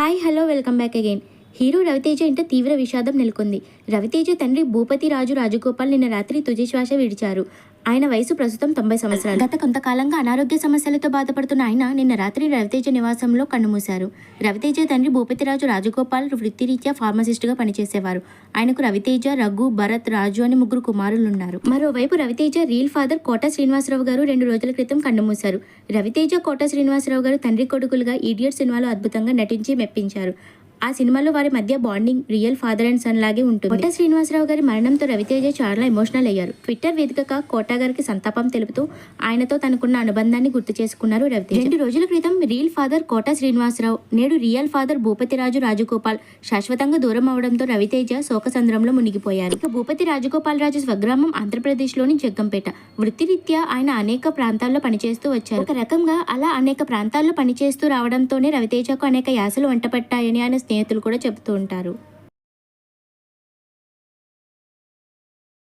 Hi hello welcome back again hero Raviteja ఇంట తీవ్ర విషాదం నెలకొంది. రవితేజ తండ్రి భూపతి రాజు రాజగోపాల్ నిన్న రాత్రి తుదిశ్వాస విడిచారు. ఆయన వయసు ప్రస్తుతం తొంభై సంవత్సరాలు. గత కొంతకాలంగా అనారోగ్య సమస్యలతో బాధపడుతున్న ఆయన నిన్న రాత్రి రవితేజ నివాసంలో కన్నుమూశారు. రవితేజ తండ్రి భూపతిరాజు రాజగోపాల్ వృత్తిరీత్యా ఫార్మసిస్ట్గా పనిచేసేవారు. ఆయనకు రవితేజ రఘు భరత్ రాజు అని ముగ్గురు కుమారులున్నారు. మరోవైపు రవితేజ రియల్ ఫాదర్ కోట శ్రీనివాసరావు గారు రెండు రోజుల క్రితం కన్నుమూశారు. రవితేజ కోట శ్రీనివాసరావు గారు తండ్రి కొడుకులుగా ఈడియట్ సినిమాలో అద్భుతంగా నటించి మెప్పించారు. ఆ సినిమాలో వారి మధ్య bonding real father and son లాగే ఉంటుంది. కోట శ్రీనివాసరావు గారి మరణంతో రవితేజ చాలా ఎమోషనల్ అయ్యారు. ట్విట్టర్ వేదికగా కోట గారికి సంతాపం తెలుపుతూ ఆయనతో తనకున్న అనుబంధాన్ని గుర్తు చేసుకున్నారు రవితేజ. రెండు రోజుల క్రితం రియల్ ఫాదర్ కోట శ్రీనివాసరావు నేడు రియల్ ఫాదర్ భూపతిరాజు రాజగోపాల్ శాశ్వతంగా దూరం అవడంతో రవితేజ శోకసంద్రంలో మునిగిపోయారు. ఇక భూపతి రాజగోపాల్ రాజు స్వగ్రామం ఆంధ్రప్రదేశ్లోని జగ్గంపేట. వృత్తిరీత్యా ఆయన అనేక ప్రాంతాల్లో పనిచేస్తూ వచ్చారు. ఒక రకంగా అలా అనేక ప్రాంతాల్లో పనిచేస్తూ రావడంతోనే రవితేజకు అనేక యాసలు వంటపట్టాయని ఆయన స్నేహితులు కూడా చెబుతూ ఉంటారు.